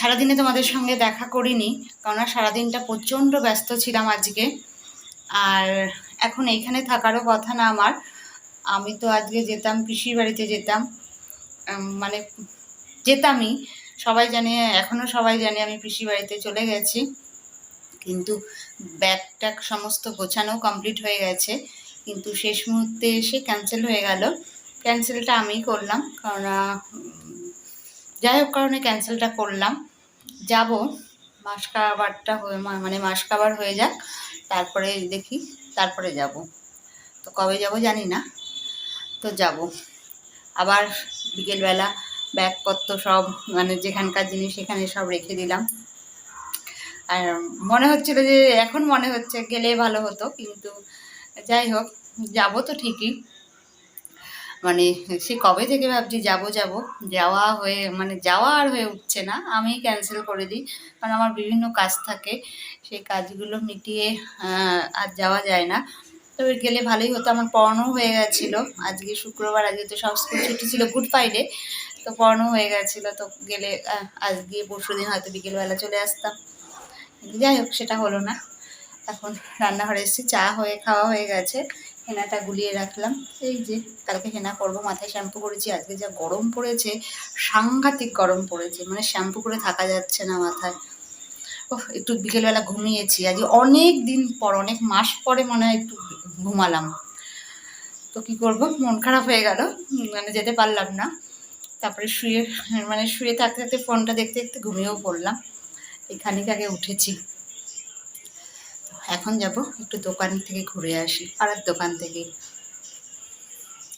সারাদিনে তোমাদের সঙ্গে দেখা করিনি কেননা সারাদিনটা প্রচণ্ড ব্যস্ত ছিলাম আজকে। আর এখন এইখানে থাকারও কথা না আমার। আমি তো আজকে যেতাম, পিসির বাড়িতে যেতাম। মানে যেতামই। সবাই জানে এখনও সবাই জানে আমি পিসির বাড়িতে চলে গেছি। কিন্তু ব্যাগ ট্যাগ সমস্ত গোছানো কমপ্লিট হয়ে গেছে। কিন্তু শেষ মুহূর্তে এসে ক্যান্সেল হয়ে গেল। ক্যান্সেলটা আমিই করলাম, কারণ যাই হোক কারণে ক্যান্সেলটা করলাম। যাব। মাস কাবারটা হয়ে মানে মাস কাবার হয়ে যাক, তারপরে দেখি, তারপরে যাব। তো কবে যাব জানি না, তো যাব। আবার বিকেলবেলা ব্যাগপত্র সব মানে যেখানকার জিনিস সেখানে সব রেখে দিলাম। আর মনে হচ্ছিল যে, এখন মনে হচ্ছে গেলে ভালো হতো, কিন্তু যাই হোক, যাব তো ঠিকই। মানে সে কবে থেকে ভাবছি যাব যাব। যাওয়া হয়ে মানে যাওয়া আর হয়ে উঠছে না আমি ক্যান্সেল করে দিই। কারণ আমার বিভিন্ন কাজ থাকে, সেই কাজগুলো মিটিয়ে আর যাওয়া যায় না। তবে গেলে ভালোই হতো, আমার পড়ানো হয়ে গেছিল। আজকে শুক্রবার, আজকে তো সব স্কুল ছুটি ছিল গুড ফ্রাইডে তো পড়ানো হয়ে গেছিল, তো গেলে আজকে পরশু দিন হয়তো বিকেলবেলা চলে আসতাম। যাই হোক, সেটা হলো না। এখন রান্নাঘরে এসেছি, চা হয়ে, খাওয়া হয়ে গেছে। হেনাটা গুলিয়ে রাখলাম। এই যে কালকে হেনা করব মাথায় শ্যাম্পু করেছি, আজকে যা গরম পড়েছে, সাংঘাতিক গরম পড়েছে মানে শ্যাম্পু করে থাকা যাচ্ছে না মাথায়। ও একটু বিকেলবেলা ঘুমিয়েছি, আজকে অনেক দিন পর, অনেক মাস পরে মনে হয় একটু ঘুমালাম। তো কি করব? মন খারাপ হয়ে গেল মানে যেতে পারলাম না। তারপরে শুয়ে মানে শুয়ে থাকতে থাকতে ফোনটা দেখতে দেখতে ঘুমিয়েও পড়লাম। এখানে আগে উঠেছি। এখন যাব একটু দোকান থেকে ঘুরে আসি পাড়ার দোকান থেকে।